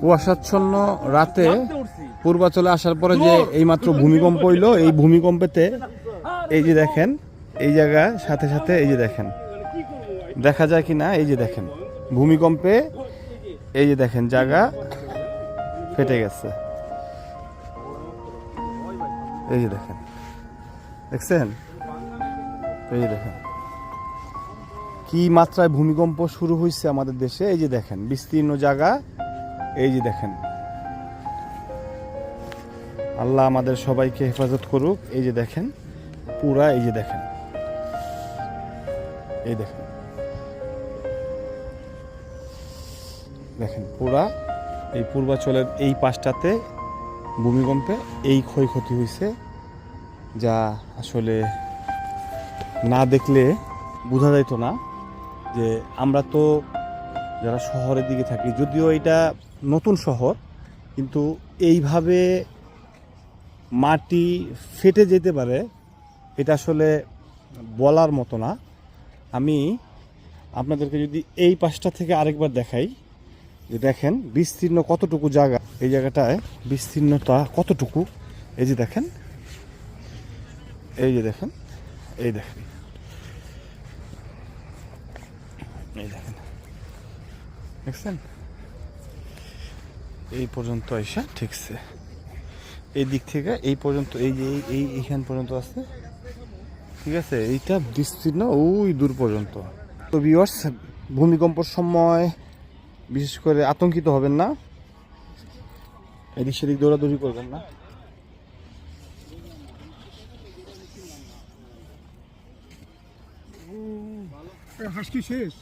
কুয়াশাচ্ছন্ন রাতে পূর্বাচলে আসার পরে যে এইমাত্র ভূমিকম্প হইল এই ভূমিকম্পেতে এই যে দেখেন এই জায়গা সাথে সাথে এই যে দেখেন। দেখা যায় কি না এই যে দেখেন। ভূমিকম্পে এই যে দেখেন জায়গা ফেটে গেছে। এই যে দেখেন। দেখছেন? এই যে দেখেন। কি মাত্রায় ভূমিকম্প শুরু হয়েছে আমাদের দেশে? এই যে দেখেন বিস্তীর্ণ জায়গা এই যে দেখেন। আল্লাহ আমাদের সবাইকে হেফাজত করুক। এই যে দেখেন, পুরা এই যে দেখেন। এই দেখেন। দেখেন, পুরা এই পূর্বাচলের এই পাশটাতে ভূমিকম্পে এই ক্ষয়ক্ষতি হয়েছে, যা আসলে না দেখলে বোঝা যাইতো না যে আমরা তো যারা শহরের দিকে থাকি, যদিও এটা নতুন শহর, কিন্তু এইভাবে মাটি ফেটে যেতে পারে, এটা আসলে বলার মতো না। আমি আপনাদেরকে যদি এই পাশটা থেকে আরেকবার দেখাই, যে দেখেন বিস্তীর্ণ কতটুকু জায়গা, এই জায়গাটায় বিস্তীর্ণতা কতটুকু, এই যে দেখেন, এই যে দেখেন, এই দেখেন এই দেখেন। দেখছেন? এই পর্যন্ত এসে ঠিকছে। এই দিক থেকে এই পর্যন্ত, এই যে এই- এই এইখান পর্যন্ত আছে, ঠিক আছে? এইটা বিস্তীর্ণ, ওই দূর পর্যন্ত। তো ভিউয়ার্স ভূমিকম্পর সময়, বিশেষ করে আতঙ্কিত হবেন না। এদিক সেদিক দৌড়াদৌড়ি করবেন না। হাসকি শেষ?